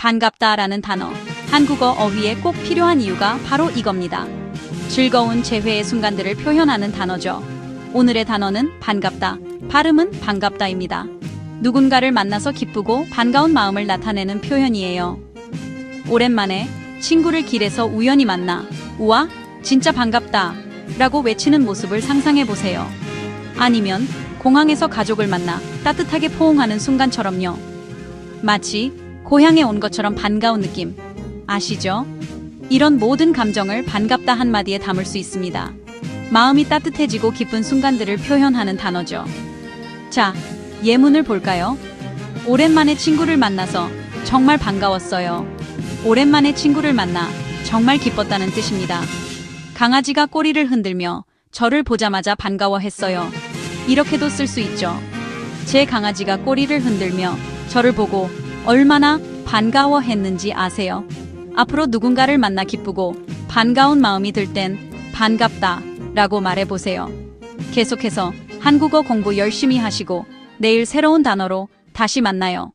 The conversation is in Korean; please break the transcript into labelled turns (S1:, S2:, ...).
S1: 반갑다라는 단어. 한국어 어휘에 꼭 필요한 이유가 바로 이겁니다. 즐거운 재회의 순간들을 표현하는 단어죠. 오늘의 단어는 반갑다. 발음은 반갑다입니다. 누군가를 만나서 기쁘고 반가운 마음을 나타내는 표현이에요. 오랜만에 친구를 길에서 우연히 만나, 우와, 진짜 반갑다. 라고 외치는 모습을 상상해 보세요. 아니면 공항에서 가족을 만나 따뜻하게 포옹하는 순간처럼요. 마치 고향에 온 것처럼 반가운 느낌. 아시죠? 이런 모든 감정을 반갑다 한마디에 담을 수 있습니다. 마음이 따뜻해지고 기쁜 순간들을 표현하는 단어죠. 자, 예문을 볼까요? 오랜만에 친구를 만나서 정말 반가웠어요. 오랜만에 친구를 만나 정말 기뻤다는 뜻입니다. 강아지가 꼬리를 흔들며 저를 보자마자 반가워했어요. 이렇게도 쓸 수 있죠. 제 강아지가 꼬리를 흔들며 저를 보고 얼마나 반가워했는지 아세요? 앞으로 누군가를 만나 기쁘고 반가운 마음이 들 땐 반갑다 라고 말해보세요. 계속해서 한국어 공부 열심히 하시고 내일 새로운 단어로 다시 만나요.